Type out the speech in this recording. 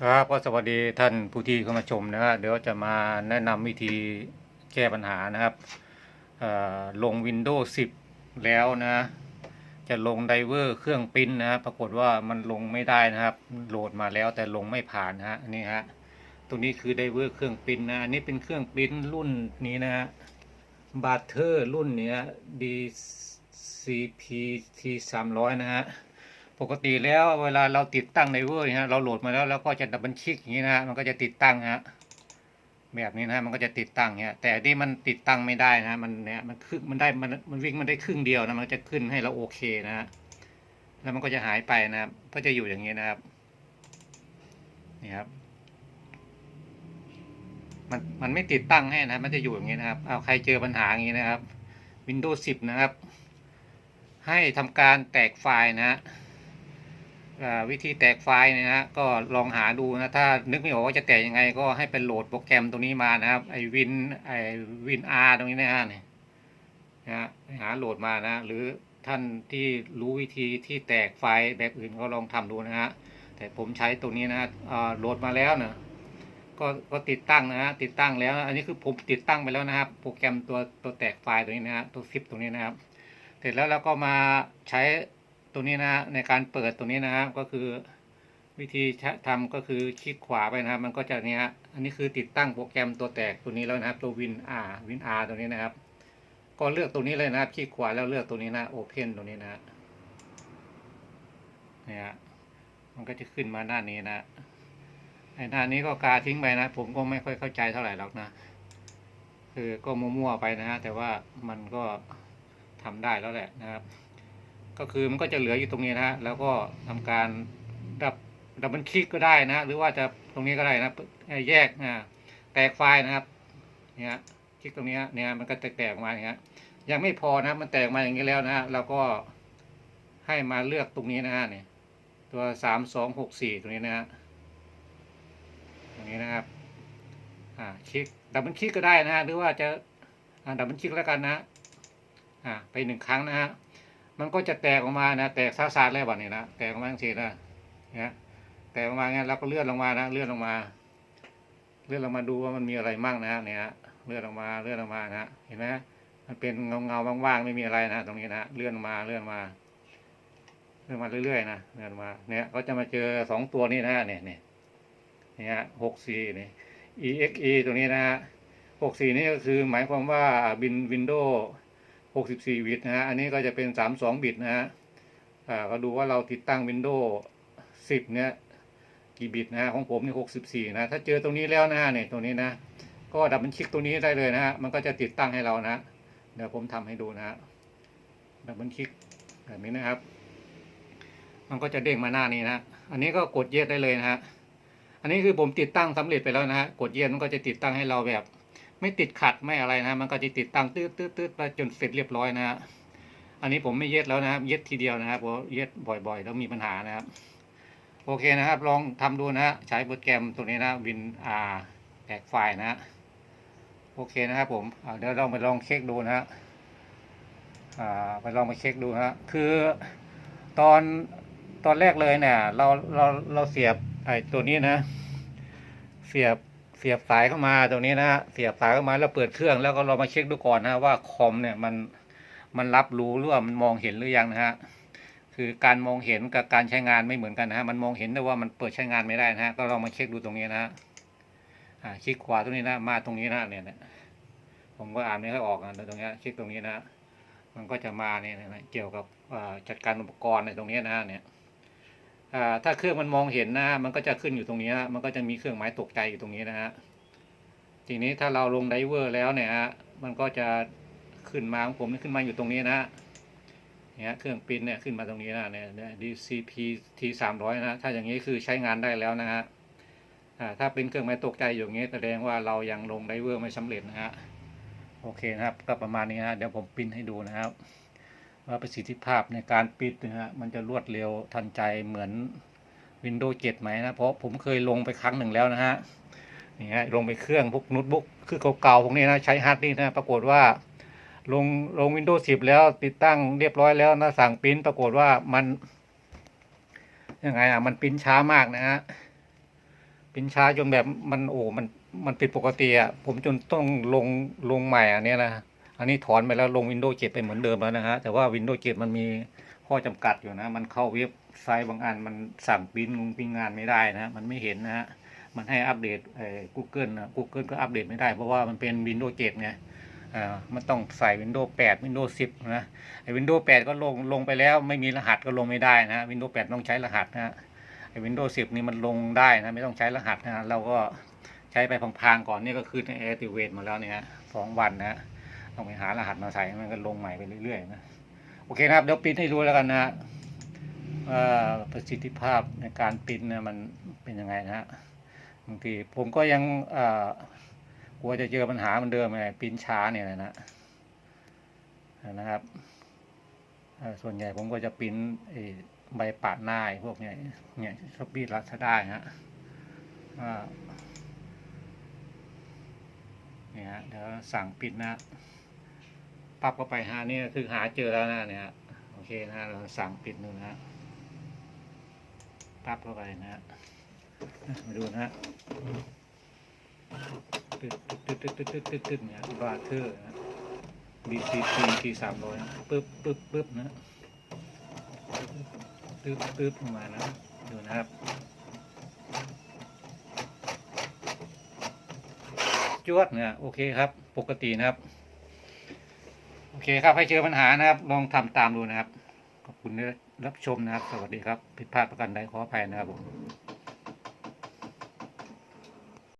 ครับก็สวัสดีท่านผู้ที่เข้ามาชมนะฮะเดี๋ยวจะมาแนะนำวิธีแก้ปัญหานะครับลง Windows 10 แล้วนะ จะลงไดเวอร์เครื่องปริ้นนะฮะปรากฏว่ามันลงไม่ได้นะครับ โหลดมาแล้วแต่ลงไม่ผ่านนะฮะนนี้ฮะตรงนี้คือไดเวอร์เครื่องปริ้นนะอันนี้เป็นเครื่องปริ้นรุ่นนี้นะฮะบาร์เทอร์รุ่นเนี้ย DCP T 300 นะฮะ ปกติแล้วเวลาเราติดตั้งในเวอร์ฮะเราโหลดมาแล้วเราก็จะดับเบิลคลิกอย่างนี้นะฮะมันก็จะติดตั้งฮะแบบนี้นะมันก็จะติดตั้งเนี้ยแต่อันนี่มันติดตั้งไม่ได้นะมันเนี้ยมันครึ่งมันได้มันมันวิ่งมันได้ครึ่งเดียวนะมันจะขึ้นให้เราโอเคนะฮะแล้วมันก็จะหายไปนะครับก็จะอยู่อย่างนี้นะครับนี่ครับมันมันไม่ติดตั้งให้นะมันจะอยู่อย่างนี้นะครับเอาใครเจอปัญหาอย่างนี้นะครับ Windows 10 นะครับ ให้ทำการแตกไฟล์นะฮะ วิธีแตกไฟล์นะฮะก็ลองหาดูนะถ้านึกไม่ออกว่าจะแตกยังไง ก็ให้เป็นโหลดโปรแกรมตรงนี้มานะครับไอวินไอวินอาร์ตรงนี้นะฮะเนี่ยนะฮะหาโหลดมานะ หรือท่านที่รู้วิธีที่แตกไฟล์แบบอื่นก็ลองทำดูนะฮะแต่ผมใช้ตรงนี้นะฮะโหลดมาแล้วเนะก็ก็ติดตั้งนะฮะติดตั้งแล้ว อันนี้คือผมติดตั้งไปแล้วนะครับ โปรแกรมตัวตัวแตกไฟล์ตัวนี้นะฮะตัวซิปตรงนี้นะครับ เสร็จแล้วเราก็มาใช้ ตัวนี้นะฮะในการเปิดตัวนี้นะฮะก็คือวิธีทำก็คือคลิกขวาไปนะครับ มันก็จะเนี้ยฮะอันนี้คือติดตั้งโปรแกรมตัวแตกตัวนี้แล้วนะครับ ตัววินอาร์วินอาร์ตัวนี้นะครับ ก็เลือกตัวนี้เลยนะครับ คลิกขวาแล้วเลือกตัวนี้นะโอเพนตัวนี้นะเนี่ยมันก็จะขึ้นมาหน้านี้นะไอ้หน้านี้ก็กาทิ้งไปนะ ผมก็ไม่ค่อยเข้าใจเท่าไหร่หรอกนะ คือก็มั่วๆไปนะฮะแต่ว่ามันก็ทำได้แล้วแหละนะครับ ก็คือมันก็จะเหลืออยู่ตรงนี้นะฮะแล้วก็ทำการดับดับมันคลิกก็ได้นะหรือว่าจะตรงนี้ก็ได้นะแยกนะแตกไฟล์นะครับเนี่ยคลิกตรงนี้เนี่ยมันก็แตกๆออกมาอย่างเงี้ยยังไม่พอนะมันแตกมาอย่างนี้แล้วนะฮะเราก็ให้มาเลือกตรงนี้นะฮะเนี่ยตัวสามสองหกสี่ตรงนี้นะฮะตรงนี้นะครับอ่าคลิกดับเบิลคลิกก็ได้นะฮะหรือว่าจะอ่าดับเบิลคลิกแล้วกันนะอ่าไปหนึ่งครั้งนะฮะ มันก็จะแตกออกมานะแตกซาซาดแล้วแบบนี้นะแตกออกมาทั้งทีนะเนี่ยแตกออกมาเงี้ยเราก็เลื่อนลงมานะเลื่อนลงมา เลื่อนลงมาดูว่ามันมีอะไรมั่งนะเนี่ยเลื่อนลงมาเลื่อนลงมานะเห็นไหมมันเป็นเงาเงาว่างๆไม่มีอะไรนะตรงนี้นะเลื่อนลงมาเลื่อนมาเลื่อนมาเรื่อยๆนะเลื่อนมาเนี่ยก็จะมาเจอสองตัวนี้นะเนี่ยเนี่ยเนี่ยหกสี่เนี่ย exe ตรงนี้นะฮะหกสี่นี่ก็คือหมายความว่าบินวินโดว์ หกสิบสี่บิตนะฮะ อันนี้ก็จะเป็นสามสองบิตนะฮะอ่าก็ดูว่าเราติดตั้งวินโดว์สิบเนี่ย กี่บิตนะฮะ ของผมนี่หกสิบสี่นะ ถ้าเจอตรงนี้แล้วนะฮะเนี่ยตรงนี้นะ ก็ดับมันคลิกตรงนี้ได้เลยนะฮะ มันก็จะติดตั้งให้เรานะ เดี๋ยวผมทำให้ดูนะฮะ ดับเบิลคลิกแบบนี้นะครับ มันก็จะเด้งมาหน้านี้นะ อันนี้ก็กดเยสได้เลยนะฮะ อันนี้คือผมติดตั้งสำเร็จไปแล้วนะฮะ กดเย็นมันก็จะติดตั้งให้เราแบบ ไม่ติดขัดไม่อะไรนะมันก็จะติดตั้งตืดตืดตืดไปจนเสร็จเรียบร้อยนะฮะอันนี้ผมไม่เย็ดแล้วนะครับ เย็ดทีเดียวนะครับเพราะเย็ดบ่อยๆ แล้วมีปัญหานะครับ โอเคนะครับ ลองทำดูนะฮะใช้โปรแกรมตัวนี้นะวินอาแตกไฟล์นะฮะโอเคนะครับผมเดี๋ยวเราไปลองเช็คดูนะฮะไปลองไปเช็คดูฮะคือตอนตอนแรกเลยเนี่ยเราเราเราเสียบไอ้ตัวนี้นะ เสียบ สียบสายเข้ามาตรงนี้นะฮะเสียบสายเข้ามาแล้วเปิดเครื่องแล้วก็เรามาเช็คดูก่อนนะว่าคอมเนี่ยมันมันรับรู้หรือว่ามันมองเห็นหรือยังนะฮะคือการมองเห็นกับการใช้งานไม่เหมือนกันนะฮะมันมองเห็นแต่ว่ามันเปิดใช้งานไม่ได้นะฮะก็ลองมาเช็คดูตรงนี้นะฮะคลิกขวาตรงนี้นะมาตรงนี้นะเนี่ยผมก็อ่านไม่ค่อยออกนะตรงนี้คลิกตรงนี้นะมันก็จะมาเนี่ยเกี่ยวกับจัดการอุปกรณ์ในตรงนี้นะเนี่ย ถ้าเครื่องมันมองเห็นนะมันก็จะขึ้นอยู่ตรงนี้นะมันก็จะมีเครื่องหมายตกใจอยู่ตรงนี้นะฮะทีนี้ถ้าเราลงไดเวอร์แล้วเนี่ยฮะมันก็จะขึ้นมาของผมนี่ขึ้นมาอยู่ตรงนี้นะฮะเนี่ยเครื่องปิ้นเนี่ยขึ้นมาตรงนี้นะเนี่ย DCP T สามร้อยนะถ้าอย่างนี้คือใช้งานได้แล้วนะฮะถ้าเป็นเครื่องหมายตกใจอยู่างนี้แสดงว่าเรายังลงไดเวอร์ไม่สำเร็จนะฮะโอเคนะครับก็ประมาณนี้ฮะเดี๋ยวผมปิ้นให้ดูนะครับ ว่าประสิทธิภาพในการปิดนะฮะมันจะรวดเร็วทันใจเหมือน Windows 7 ไหมนะ เพราะผมเคยลงไปครั้งหนึ่งแล้วนะฮะนี่ฮะลงไปเครื่องพวกโน้ตบุ๊กคือเก่าๆพวกนี้นะใช้ฮาร์ดดิสก์นะปรากฏว่าลงลง Windows 10 แล้วติดตั้งเรียบร้อยแล้วนะสั่งปริ้นปรากฏว่ามันยังไงอะมันปริ้นช้ามากนะฮะปริ้นช้าจนแบบมันโอ้มันมันผิดปกติอะผมจนต้องลงลงใหม่อันนี้นะ อันนี้ถอนไปแล้วลง Windows 7 ไปเหมือนเดิมแล้วนะฮะ แต่ว่า Windows 7 มันมีข้อจำกัดอยู่นะ มันเข้าเว็บไซต์บางอันมันสั่งปิ้นงงปิ้นงานไม่ได้นะ มันไม่เห็นนะฮะ มันให้อัปเดตเอ่อ Google นะ Google ก็อัปเดตไม่ได้เพราะว่ามันเป็น Windows 7 ไงอ่ามันต้องใส่ Windows 8 Windows 10 นะไอ้ Windows 8 ก็ลงลงไปแล้วไม่มีรหัสก็ลงไม่ได้นะ Windows 8 ต้องใช้รหัสนะฮะไอ้ Windows 10 นี่มันลงได้นะไม่ต้องใช้รหัสนะเราก็ใช้ไปพังๆก่อนนี่ก็คือใน Activate มาแล้วเนี่ยสองวันนะ ต้องไปหารหัสมาใส่มันก็ลงใหม่ไปเรื่อยๆนะโอเคนะครับเดี๋ยวปิ้นให้ดูแล้วกันนะฮะว่าประสิทธิภาพในการปิ้นนะมันเป็นยังไงนะฮะบางทีผมก็ยังกลัวจะเจอปัญหาเหมันเดิมไงปิ้นช้าเนี่ยนะนะครับส่วนใหญ่ผมก็จะปิ้นใบปะหน้าพวกเนี้ยเนี่ยช้อปปี้รัชได้ฮะอ่าเนี่ยฮะเดี๋ยวสั่งปิ้นนะ ปั๊บเข้าไปฮะนี่คือหาเจอแล้วนะเนี่ยโอเคนะเราสั่งปิดดูนะฮะปั๊บเข้าไปนะฮะมาดูนะฮะตึ๊ดตึ๊ดตึ๊ดตึ๊ดตึ๊ดตึ๊ดตึ๊ดเนี่ยบาร์เทอร์นะ BCP T สามร้อยปึ๊บปึ๊บปึ๊บนะปึ๊บปึ๊บออกมานะ ดูนะครับจวดเนี่ยโอเคครับ ปกตินะครับ โอเคครับให้เจอปัญหานะครับ ลองทำตามดูนะครับ ขอบคุณที่รับชมนะครับ สวัสดีครับ ผิดพลาดประกันใดขออภัยนะครับผม